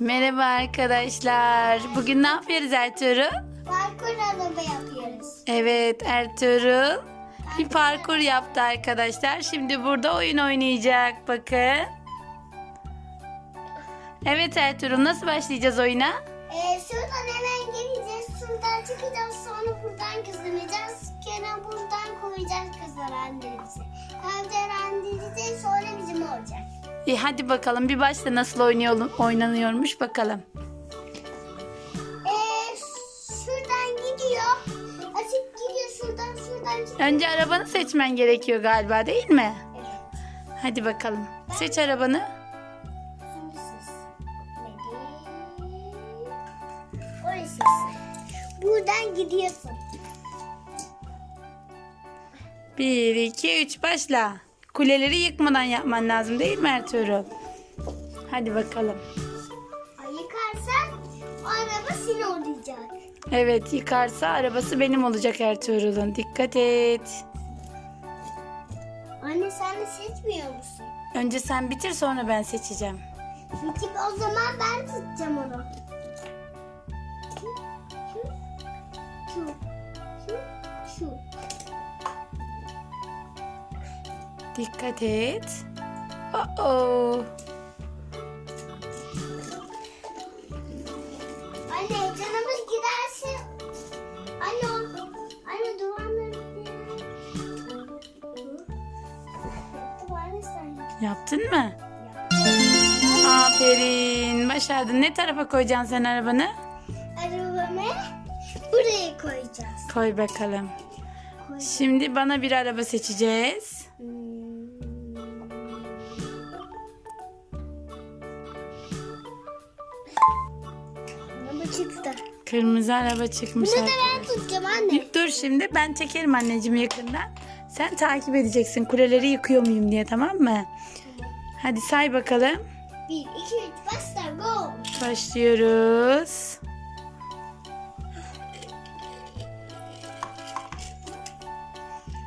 Merhaba arkadaşlar. Bugün ne yapıyoruz Ertuğrul? Parkur araba yapıyoruz. Evet Ertuğrul bir parkur yaptı arkadaşlar. Şimdi burada oyun oynayacak bakın. Evet Ertuğrul nasıl başlayacağız oyuna? Ee, şuradan hemen gireceğiz. Şuradan çıkacağız. Sonra buradan kazanacağız. Gene buradan koyacağız kazanandırıcı. Kazanandırıcı sonra bizim olacak. İyi hadi bakalım bir başla nasıl oynuyor, oynanıyormuş bakalım. Ee, şuradan gidiyor. Açıp gidiyor şuradan şuradan. Önce arabanı seçmen gerekiyor galiba değil mi? Evet. Hadi bakalım. Seç arabanı. Orası. Buradan gidiyorsun. 1, 2, 3 başla. Kuleleri yıkmadan yapman lazım değil mi Ertuğrul? Hadi bakalım. Ay yıkarsan o araba seni olacak. Evet yıkarsa arabası benim olacak Ertuğrul'un. Dikkat et. Anne sen de seçmiyor musun? Önce sen bitir sonra ben seçeceğim. Bitik o zaman ben tutacağım onu. Dikkat et. Oh Anne canımız giderse... Anne, anne duvarları... Yaptın mı? Aferin. Başardın. Ne tarafa koyacaksın sen arabanı? Arabamı buraya koyacağız. Koy bakalım. Koy. Şimdi bana bir araba seçeceğiz. Çıktı. Kırmızı araba çıkmış. Bunu da arkadaşlar. ben tutacağım anne. Dur şimdi ben çekerim anneciğim yakından. Sen takip edeceksin kuleleri yıkıyor muyum diye tamam mı? Hadi say bakalım. Bir, iki, üç, basta, go. Başlıyoruz.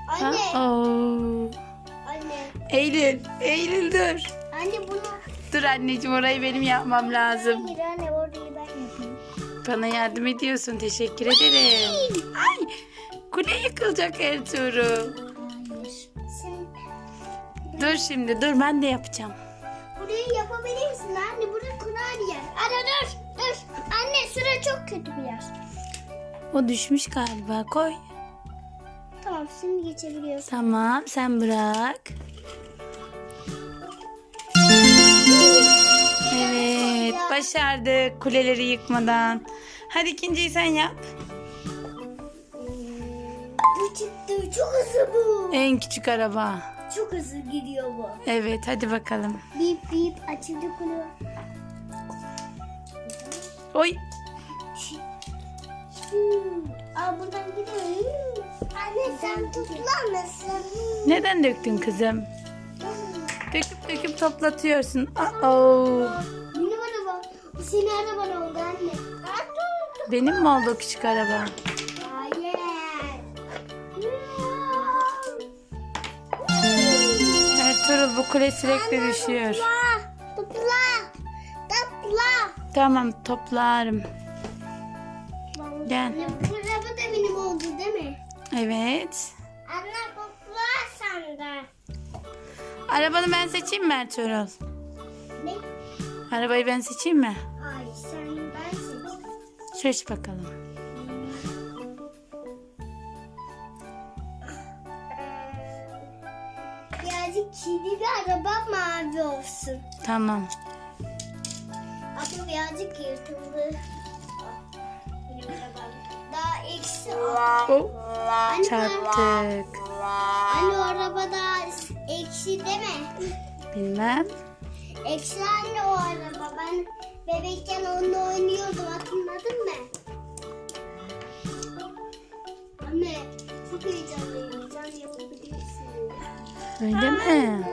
Anne, Oo. anne, Eylül, Eylül dur. anne bunu... Dur anneciğim orayı benim yapmam lazım. Hayır Bana yardım ediyorsun. Teşekkür ederim. Ay, kule yıkılacak Ertuğrul. Dur şimdi dur ben de yapacağım. burayı yapabilir misin anne? Burası kurar bir yer. Anne dur, dur. Anne şura çok kötü bir yer. O düşmüş galiba koy. Tamam şimdi geçebiliyorsun. Tamam sen bırak. Evet başardık kuleleri yıkmadan. Hadi ikinciyi sen yap. Bu çıktı. Çok hızlı bu. En küçük araba. Çok hızlı gidiyor bu. Evet hadi bakalım. Bip bip açıldı kulu. Oy Aa buradan gidiyor. Anne sen tutlar mısın? neden döktün kızım? Döküp döküp toplatıyorsun. Aa, Benim araba. Bu senin araban anne. Benim mi oldu küçük araba? Hayır. Ertuğrul bu kule sürekli düşüyor. Topla. Topla. Topla. Tamam toplarım. Gel. Bu araba da benim oldu değil mi? Evet. Anne topla sen de. Arabanı ben seçeyim mi Ertuğrul? Ne? Arabayı ben seçeyim mi? Hayır sen. Seç bakalım. Birazcık kirli bir araba mavi olsun. Tamam. Ama birazcık yırtıldı. Daha eksi. Anne, Oh, çarptık. Anne o araba daha ekşi değil mi? Bilmem. Ekşi anne o araba. Ben bebekken onunla oynuyordum hatırladın mı? Anne çok heyecanlıyım. Can yapabilirsin. Öyle mi?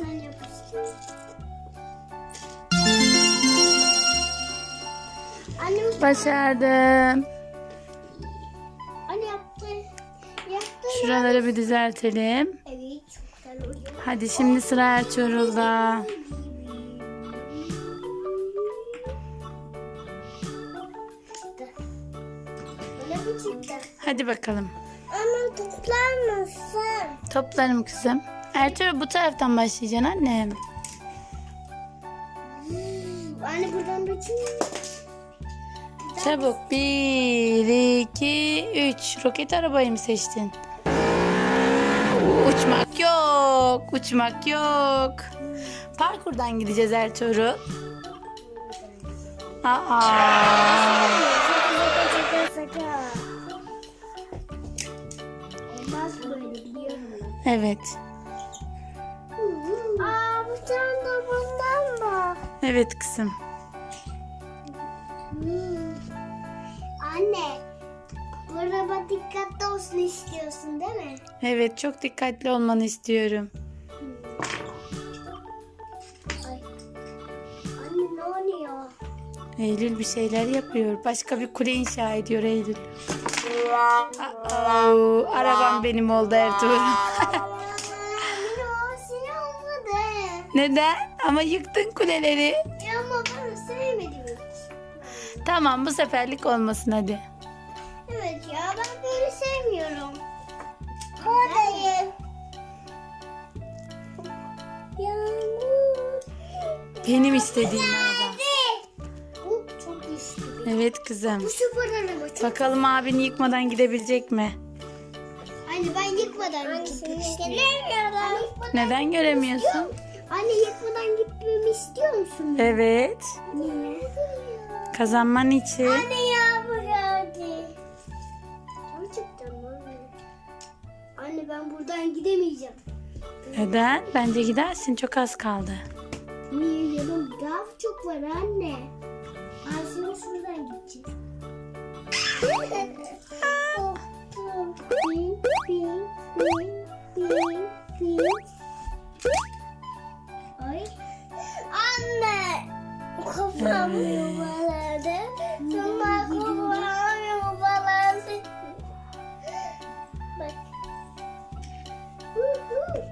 Sen yapıştır. Anne, Başardım. anne yaptı. Yaptı. Şuraları bir düzeltelim. Evet çok güzel oluyor. Hadi şimdi sıra Ertuğrul'da. Hadi bakalım. Ama toplar mısın? Toplarım kızım. Ertuğrul bu taraftan başlayacaksın annem. Anne buradan bakayım. Çabuk. Bir, iki, üç. Roket arabayı mı seçtin? Uçmak yok. Uçmak yok. Parkurdan gideceğiz Ertuğrul. Aa. Evet. Aa bu sen de bundan mı? Evet kızım. Hmm. Anne, bu araba dikkatli olsun istiyorsun değil mi? Evet çok dikkatli olmanı istiyorum. Eylül bir şeyler yapıyor. Başka bir kule inşa ediyor Eylül. Aa, arabam benim oldu Ertuğrul. Neden? Ama yıktın kuleleri. Ya ama ben sevmedim. Tamam bu seferlik olmasın hadi. Evet ya ben böyle sevmiyorum. Buradayım. Yağmur. Benim istediğim araba. Evet kızım. Bu süper araba çok. Bakalım abini yıkmadan gidebilecek mi? Anne ben yıkmadan gitmek istiyorum. Neden göremiyorsun? Anne yıkmadan gitmemi istiyor musun? Evet. Niye? Kazanman için. Anne yağmur geldi. Gerçekten mi anne? Anne ben buradan gidemeyeceğim. Neden? Bence gidersin. Çok az kaldı. Niye yanım daha çok var anne. Aslında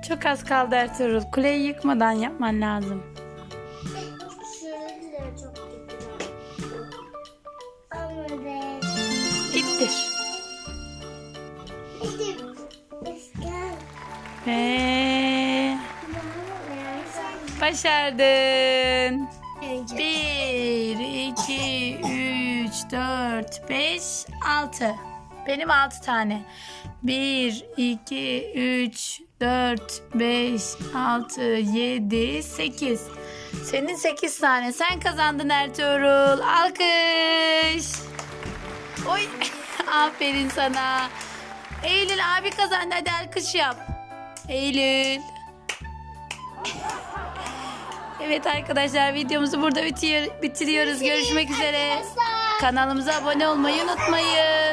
Çok az kaldı Ertuğrul. Kuleyi yıkmadan yapman lazım. Eskiden. Ve başardın. Bir, iki, üç, dört, beş, altı. Benim altı tane. Bir, iki, üç, dört, beş, altı, yedi, sekiz. Senin sekiz tane. Sen kazandın Ertuğrul. Alkış. Oy. Aferin sana. Eylül abi kazandı. Hadi alkış yap. Eylül. Evet arkadaşlar videomuzu burada bitiyor, bitiriyoruz. Görüşmek üzere. Kanalımıza abone olmayı unutmayın.